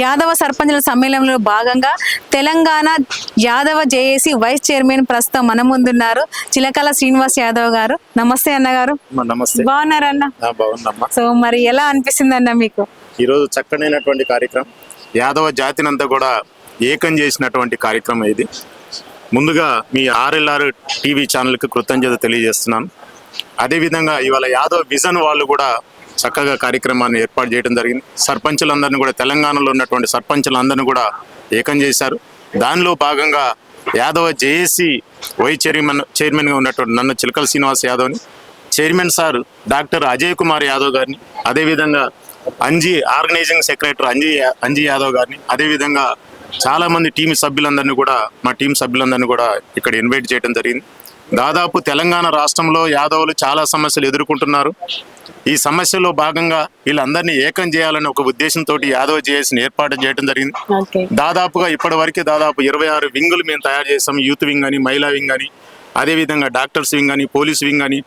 యాదవ సర్పంచుల సమ్మేళనంలో భాగంగా Telangana Yadava JAC vice chairman ప్రస్తుతం మన ముందున్నారు. చిలకల శ్రీనివాస్ యాదవ్ గారు. నమస్తే అన్నగారు. అమ్మా, నమస్తే. బాగున్నారన్న? సో మరి ఎలా అనిపిస్తుంది అన్న మీకు? ఈరోజు చక్కనైనటువంటి కార్యక్రమం. యాదవ జాతినంతా కూడా ఏకం చేసినటువంటి కార్యక్రమం ఇది. ముందుగా మీ ఆర్ఎల్ఆర్ టీవీ ఛానల్కి కృతజ్ఞత తెలియజేస్తున్నాను. అదేవిధంగా ఇవాళ యాదవ్ విజన్ వాళ్ళు కూడా చక్కగా కార్యక్రమాన్ని ఏర్పాటు చేయడం జరిగింది. సర్పంచులందరినీ కూడా తెలంగాణలో ఉన్నటువంటి సర్పంచులందరినీ కూడా ఏకం చేశారు. దానిలో భాగంగా యాదవ జేఏసీ వై చైర్మన్ చైర్మన్గా ఉన్నటువంటి నన్ను Chilakala Srinivas యాదవ్ని chairman sir doctor Ajay Kumar Yadav గారిని అదేవిధంగా అంజీ ఆర్గనైజింగ్ సెక్రటరీ అంజీ అంజీ యాదవ్ గారిని అదేవిధంగా చాలామంది టీం సభ్యులందరినీ కూడా మా టీం సభ్యులందరినీ కూడా ఇక్కడ ఇన్వైట్ చేయడం జరిగింది. దాదాపు తెలంగాణ రాష్ట్రంలో యాదవులు చాలా సమస్యలు ఎదుర్కొంటున్నారు. ఈ సమస్యలో భాగంగా వీళ్ళందరినీ ఏకం చేయాలని ఒక ఉద్దేశంతో యాదవ జేఏసీని ఏర్పాటు చేయడం జరిగింది. దాదాపుగా ఇప్పటి వరకు దాదాపు ఇరవై ఆరు వింగులు మేము తయారు చేస్తాం యూత్ వింగ్ అని మహిళా వింగ్ అని అదేవిధంగా డాక్టర్స్ వింగ్ అని పోలీస్ వింగ్ అని.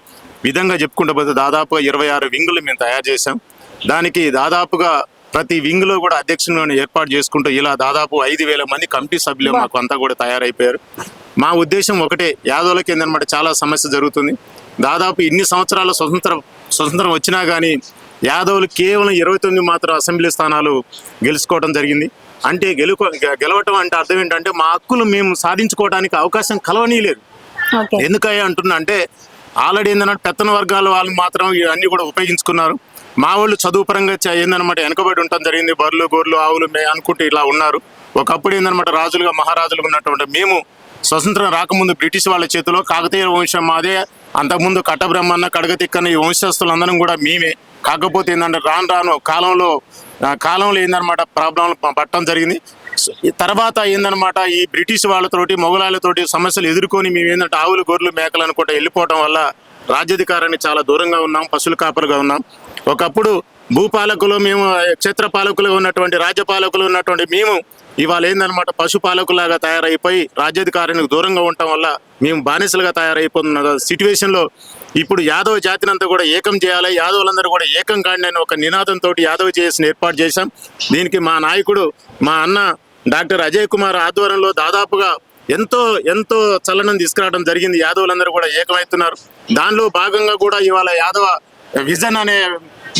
విధంగా చెప్పుకుంటూ పోతే దాదాపుగా ఇరవై ఆరు వింగులు మేము తయారు చేశాం. దానికి దాదాపుగా ప్రతి వింగ్లో కూడా అధ్యక్షులను ఏర్పాటు చేసుకుంటూ ఇలా దాదాపు ఐదు వేల మంది కమిటీ సభ్యులు మాకు అంతా కూడా తయారైపోయారు. మా ఉద్దేశం ఒకటే యాదవులకి ఏంటన్నమాట చాలా సమస్య జరుగుతుంది. దాదాపు ఇన్ని సంవత్సరాల స్వతంత్ర స్వతంత్రం వచ్చినా కానీ యాదవులు కేవలం ఇరవై తొమ్మిది మాత్రం అసెంబ్లీ స్థానాలు గెలుచుకోవడం జరిగింది. అంటే గెలుకో గెలవటం అంటే అర్థం ఏంటంటే మా హక్కులు మేము సాధించుకోవడానికి అవకాశం కలవనీయలేదు. ఎందుకయ్యా అంటున్నా అంటే ఆల్రెడీ ఏంటంటే పెత్తన వర్గాల వాళ్ళు మాత్రం ఇవన్నీ కూడా ఉపయోగించుకున్నారు. మా వాళ్ళు చదువు పరంగా ఏందన్నమాట వెనకబడి ఉండటం జరిగింది. బర్రెలు గొర్రెలు ఆవులు మే అనుకుంటూ ఇలా ఉన్నారు. ఒకప్పుడు ఏందన్నమాట రాజులుగా మహారాజులుగా ఉన్నటువంటి మేము స్వతంత్రం రాకముందు బ్రిటిష్ వాళ్ళ చేతిలో కాకతీయ వంశం మాదే అంతకుముందు కట్టబ్రహ్మన్న కడగతిక్కన్న ఈ వంశస్థులందరం కూడా మేమే. కాకపోతే ఏంటంటే రాను రాను కాలంలో కాలంలో ఏందనమాట ప్రాబ్లంలు పట్టడం జరిగింది. ఈ తర్వాత ఏందనమాట ఈ బ్రిటిష్ వాళ్ళతోటి మొఘలాలతోటి సమస్యలు ఎదుర్కొని మేము ఏంటంటే ఆవులు గొర్రెలు మేకలు అనుకుంటే వెళ్ళిపోవడం వల్ల రాజ్యాధికారాన్ని చాలా దూరంగా ఉన్నాం పశువుల కాపరుగా ఉన్నాం. ఒకప్పుడు భూపాలకులు మేము క్షేత్రపాలకులు ఉన్నటువంటి రాజ్యపాలకులు ఉన్నటువంటి మేము ఇవాళ ఏందనమాట పశుపాలకులాగా తయారైపోయి రాజ్యాధికారానికి దూరంగా ఉండటం వల్ల మేము బానిసలుగా తయారైపోతున్న సిచ్యువేషన్లో ఇప్పుడు యాదవ జాతినంతా కూడా ఏకం చేయాలి యాదవులందరూ కూడా ఏకం కాండి అని ఒక నినాదంతో యాదవ చేసిన ఏర్పాటు చేశాం. దీనికి మా నాయకుడు మా అన్న డాక్టర్ అజయ్ కుమార్ ఆధ్వర్యంలో దాదాపుగా ఎంతో ఎంతో చలనం తీసుకురావడం జరిగింది. యాదవులందరూ కూడా ఏకమవుతున్నారు. దానిలో భాగంగా కూడా ఇవాళ యాదవ విజన్ అనే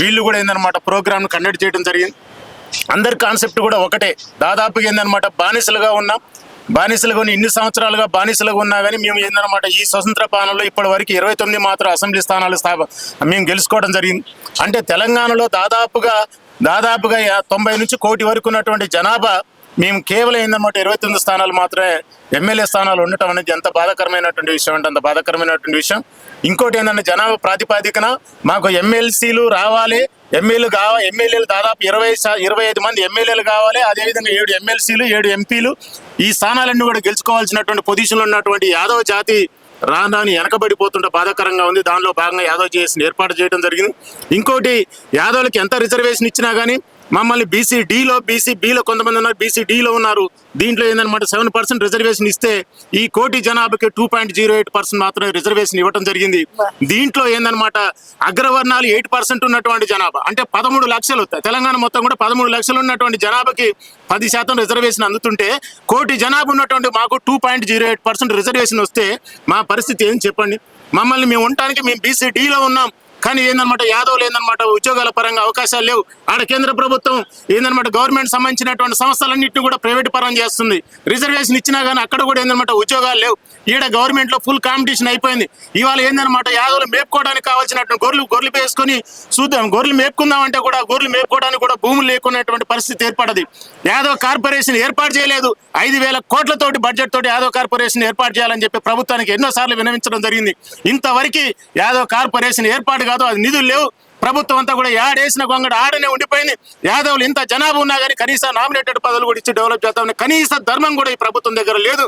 వీళ్ళు కూడా ఏందనమాట ప్రోగ్రామ్ను కండక్ట్ చేయడం జరిగింది. అందరి కాన్సెప్ట్ కూడా ఒకటే. దాదాపుగా ఏందనమాట బానిసలుగా ఉన్నాం. బానిసలుగా ఉన్న ఇన్ని సంవత్సరాలుగా బానిసలుగా ఉన్నా కానీ మేము ఏందనమాట ఈ స్వతంత్ర పాలనలో ఇప్పటి వరకు ఇరవై తొమ్మిది మాత్రం అసెంబ్లీ స్థానాలు స్థాప మేము గెలుచుకోవడం జరిగింది. అంటే తెలంగాణలో దాదాపుగా దాదాపుగా తొంభై నుంచి కోటి వరకు ఉన్నటువంటి జనాభా మేము కేవలం ఏందన్నమాట ఇరవై తొమ్మిది స్థానాలు మాత్రమే ఎమ్మెల్యే స్థానాలు ఉండటం అనేది ఎంత బాధాకరమైనటువంటి విషయం అంటే అంత బాధాకరమైనటువంటి విషయం. ఇంకోటి ఏంటంటే జనాభా ప్రాతిపాదికన మాకు ఎమ్మెల్సీలు రావాలి. ఎమ్మెల్యేలు కావాలి ఎమ్మెల్యేలు దాదాపు ఇరవై ఇరవై ఐదు మంది ఎమ్మెల్యేలు కావాలి. అదేవిధంగా ఏడు ఎమ్మెల్సీలు ఏడు ఎంపీలు ఈ స్థానాలన్నీ కూడా గెలుచుకోవాల్సినటువంటి పొజిషన్లో ఉన్నటువంటి యాదవ జాతి రాను వెనకబడిపోతుంటే బాధాకరంగా ఉంది. దానిలో భాగంగా యాదవ్ చేసి ఏర్పాటు చేయడం జరిగింది. ఇంకోటి యాదవ్లకు ఎంత రిజర్వేషన్ ఇచ్చినా కానీ మమ్మల్ని బీసీ డిలో బీసీ బిలో కొంతమంది ఉన్నారు బీసీ డిలో ఉన్నారు. దీంట్లో ఏంటన్నమాట సెవెన్ పర్సెంట్ రిజర్వేషన్ ఇస్తే ఈ కోటి జనాభాకి two point zero eight percent మాత్రమే రిజర్వేషన్ ఇవ్వడం జరిగింది. దీంట్లో ఏందన్నమాట? అగ్రవర్ణాలు ఎయిట్ పర్సెంట్ ఉన్నటువంటి జనాభా. అంటే పదమూడు లక్షలు తెలంగాణ మొత్తం కూడా పదమూడు లక్షలు ఉన్నటువంటి జనాభాకి పది శాతం రిజర్వేషన్ అందుతుంటే కోటి జనాభా ఉన్నటువంటి మాకు two point zero eight percent reservation వస్తే మా పరిస్థితి ఏం చెప్పండి? మమ్మల్ని మేము ఉండటానికి మేము బీసీ డిలో ఉన్నాం. కానీ ఏందనమాట యాదవులు ఏందనమాట ఉద్యోగాల పరంగా అవకాశాలు లేవు. ఆడ కేంద్ర ప్రభుత్వం ఏందనమాట గవర్నమెంట్ సంబంధించినటువంటి సంస్థలన్నింటినీ కూడా ప్రైవేట్ పరం చేస్తుంది. రిజర్వేషన్ ఇచ్చినా కానీ అక్కడ కూడా ఏందన్నమాట ఉద్యోగాలు లేవు. ఈడ గవర్నమెంట్లో ఫుల్ కాంపిటీషన్ అయిపోయింది. ఇవాళ ఏందన్నమాట యాదవులు మేపుకోవడానికి కావాల్సినటువంటి గొర్రెలు గొర్రెలు వేసుకొని చూద్దాం. గొర్రెలు మేపుకుందామంటే కూడా గొర్రెలు మేపుకోవడానికి కూడా భూములు లేకున్నటువంటి పరిస్థితి ఏర్పడది. యాదవ్ కార్పొరేషన్ ఏర్పాటు చేయలేదు. ఐదు వేల కోట్లతోటి బడ్జెట్ తోటి యాదవ్ కార్పొరేషన్ ఏర్పాటు చేయాలని చెప్పి ప్రభుత్వానికి ఎన్నోసార్లు వినవించడం జరిగింది. ఇంతవరకు యాదవ్ కార్పొరేషన్ ఏర్పాటు కాదు అది నిధులు లేవు. ప్రభుత్వం అంతా కూడా యాడేసిన గొంగడ ఆడనే ఉండిపోయింది. యాదవులు ఇంత జనాభా ఉన్నా కానీ కనీస నామినేటెడ్ పదవులు కూడా ఇచ్చి డెవలప్ చేస్తామని కనీస ధర్మం కూడా ఈ ప్రభుత్వం దగ్గర లేదు.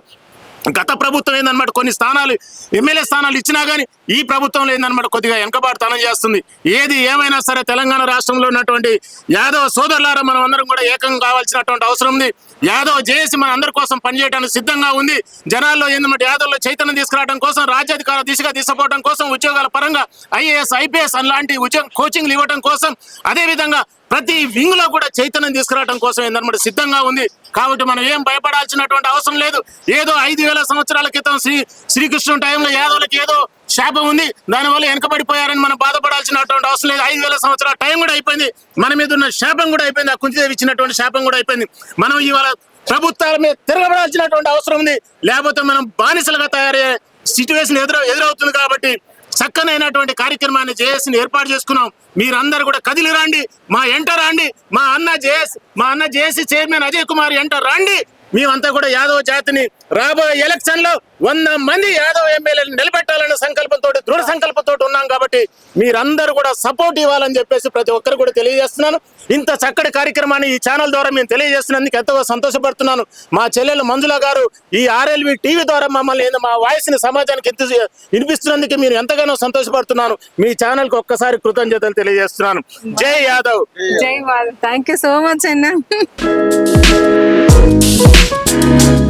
గత ప్రభుత్వం ఏందన్నమాట? కొన్ని స్థానాలు ఎమ్మెల్యే స్థానాలు ఇచ్చినా కానీ ఈ ప్రభుత్వంలో ఏందన్నమాట? కొద్దిగా వెనకబాటుతనం చేస్తుంది. ఏది ఏమైనా సరే తెలంగాణ రాష్ట్రంలో ఉన్నటువంటి యాదవ సోదరులారా మనం అందరం కూడా ఏకం కావాల్సినటువంటి అవసరం ఉంది. యాదవ్ జేఏసీ మన అందరి కోసం పనిచేయడానికి సిద్ధంగా ఉంది. జనాల్లో ఏందన్నమాట? యాదవ్లో చైతన్యం తీసుకురావడం కోసం రాజ్యాధికార దిశగా తీసుకుపోవడం కోసం ఉద్యోగాల పరంగా ఐఏఎస్ ఐపీఎస్ అలాంటి ఉద్యోగ కోచింగ్లు ఇవ్వడం కోసం అదే విధంగా ప్రతి వింగ్లో కూడా చైతన్యం తీసుకురావడం కోసం ఏందన్నమాట? సిద్ధంగా ఉంది. కాబట్టి మనం ఏం భయపడాల్సినటువంటి అవసరం లేదు. ఏదో ఐదు వేల సంవత్సరాల క్రితం శ్రీ శ్రీకృష్ణుని టైంలో యాదవులకి ఏదో శాపం ఉంది. దానివల్ల వెనకబడిపోయారని మనం బాధపడాల్సినటువంటి అవసరం లేదు. ఐదు వేల సంవత్సరాల టైం కూడా అయిపోయింది. మన మీద ఉన్న శాపం కూడా అయిపోయింది. ఆ కుంతిదేవి ఇచ్చినటువంటి శాపం కూడా అయిపోయింది. మనం ఇవాళ ప్రభుత్వాల మీద తిరగబడాల్సినటువంటి అవసరం ఉంది. లేకపోతే మనం బానిసలుగా తయారయ్యే సిచ్యువేషన్ ఎదురు ఎదురవుతుంది కాబట్టి చక్కనైనటువంటి కార్యక్రమాన్ని జేఎస్ని ఏర్పాటు చేసుకున్నాం. మీరందరూ కూడా కదిలి రండి. మా ఎంట రండి. మా అన్న జేఎస్ మా అన్న జేఎస్సీ చైర్మన్ అజయ్ కుమార్ ఎంట రండి. మేమంతా కూడా యాదవ జాతిని రాబోయే ఎలక్షన్లో వంద మంది యాదవ్ ఎమ్మెల్యేలు నిలబెట్టాలనే సంకల్పంతో దృఢ సంకల్పంతో ఉన్నాం కాబట్టి మీరందరూ కూడా సపోర్ట్ ఇవ్వాలని చెప్పేసి ప్రతి ఒక్కరు కూడా తెలియజేస్తున్నాను. ఇంత చక్కటి కార్యక్రమాన్ని ఈ ఛానల్ ద్వారా మేము తెలియజేస్తున్నందుకు ఎంతో సంతోషపడుతున్నాను. మా చెల్లెలు మంజుల గారు ఈ ఆర్ఎల్వి టీవీ ద్వారా మమ్మల్ని మా వాయిస్ని సమాజానికి ఎంత వినిపిస్తున్నందుకు మీరు ఎంతగానో సంతోషపడుతున్నాను. మీ ఛానల్కు ఒక్కసారి కృతజ్ఞతలు తెలియజేస్తున్నాను. జై యాదవ్. జై థ్యాంక్ యూ సో మచ్ అన్న. Thank you.